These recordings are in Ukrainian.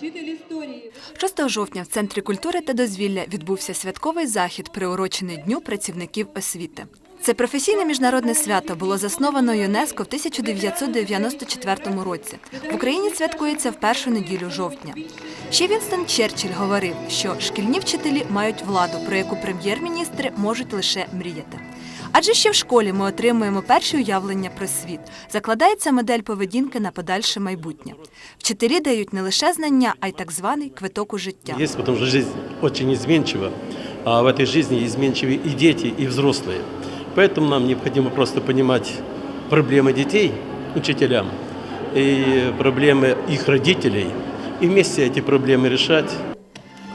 вчитель історії. 6 жовтня в Центрі культури та дозвілля відбувся святковий захід, приурочений Дню працівників освіти. Це професійне міжнародне свято було засновано ЮНЕСКО в 1994 році. В Україні святкується в першу неділю жовтня. Ще Вінстон Черчилль говорив, що шкільні вчителі мають владу, про яку прем'єр-міністри можуть лише мріяти. Адже ще в школі ми отримуємо перші уявлення про світ. Закладається модель поведінки на подальше майбутнє. Вчителі дають не лише знання, а й так званий квиток у життя. Есть, потому что жизнь очень изменчива, а в этой жизни изменчивы и дети, и взрослые. Поэтому нам необходимо просто понимать проблемы детей, учителям, и проблемы их родителей, и вместе эти проблемы решать.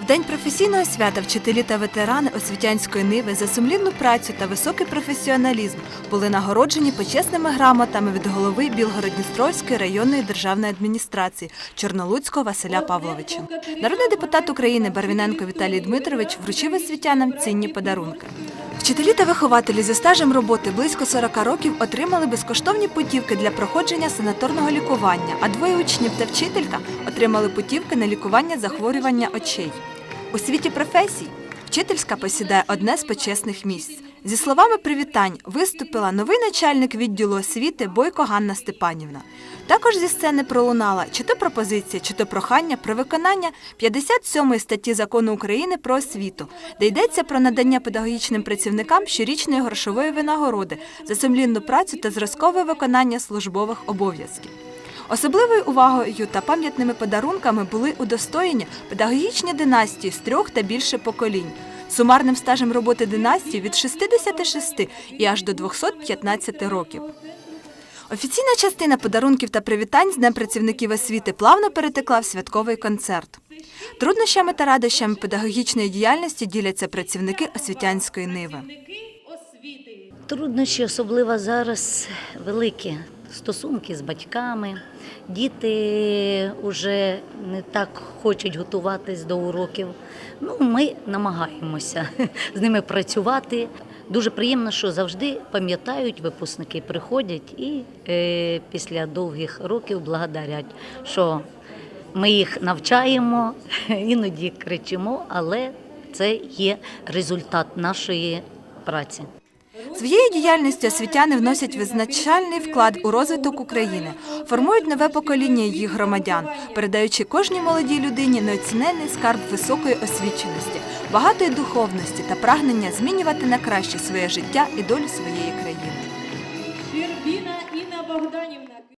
В день професійного свята вчителі та ветерани освітянської ниви за сумлінну працю та високий професіоналізм були нагороджені почесними грамотами від голови Білгородністровської районної державної адміністрації Чорнолуцького Василя Павловича. Народний депутат України Барвіненко Віталій Дмитрович вручив освітянам цінні подарунки. Вчителі та вихователі зі стажем роботи близько 40 років отримали безкоштовні путівки для проходження санаторного лікування, а двоє учнів та вчителька отримали путівки на лікування захворювання очей. У світі професій вчительська посідає одне з почесних місць. Зі словами привітань виступила новий начальник відділу освіти Бойко Ганна Степанівна. Також зі сцени пролунала чи то пропозиція, чи то прохання про виконання 57 статті закону України про освіту, де йдеться про надання педагогічним працівникам щорічної грошової винагороди за сумлінну працю та зразкове виконання службових обов'язків. Особливою увагою та пам'ятними подарунками були удостоєні педагогічні династії з трьох та більше поколінь. Сумарним стажем роботи династії від 66 і аж до 215 років. Офіційна частина подарунків та привітань з Днем працівників освіти плавно перетекла в святковий концерт. Труднощами та радощами педагогічної діяльності діляться працівники освітянської ниви. Труднощі, особливо зараз, великі. Стосунки з батьками. Діти вже не так хочуть готуватись до уроків. Ну, ми намагаємося з ними працювати. Дуже приємно, що завжди пам'ятають, випускники приходять і е, після довгих років благодарять, що ми їх навчаємо, іноді кричимо, але це є результат нашої праці. Своєю діяльністю освітяни вносять визначальний вклад у розвиток України, формують нове покоління її громадян, передаючи кожній молодій людині неоцінений скарб високої освіченості, багатої духовності та прагнення змінювати на краще своє життя і долю своєї країни. Щербіна Інна Богданівна.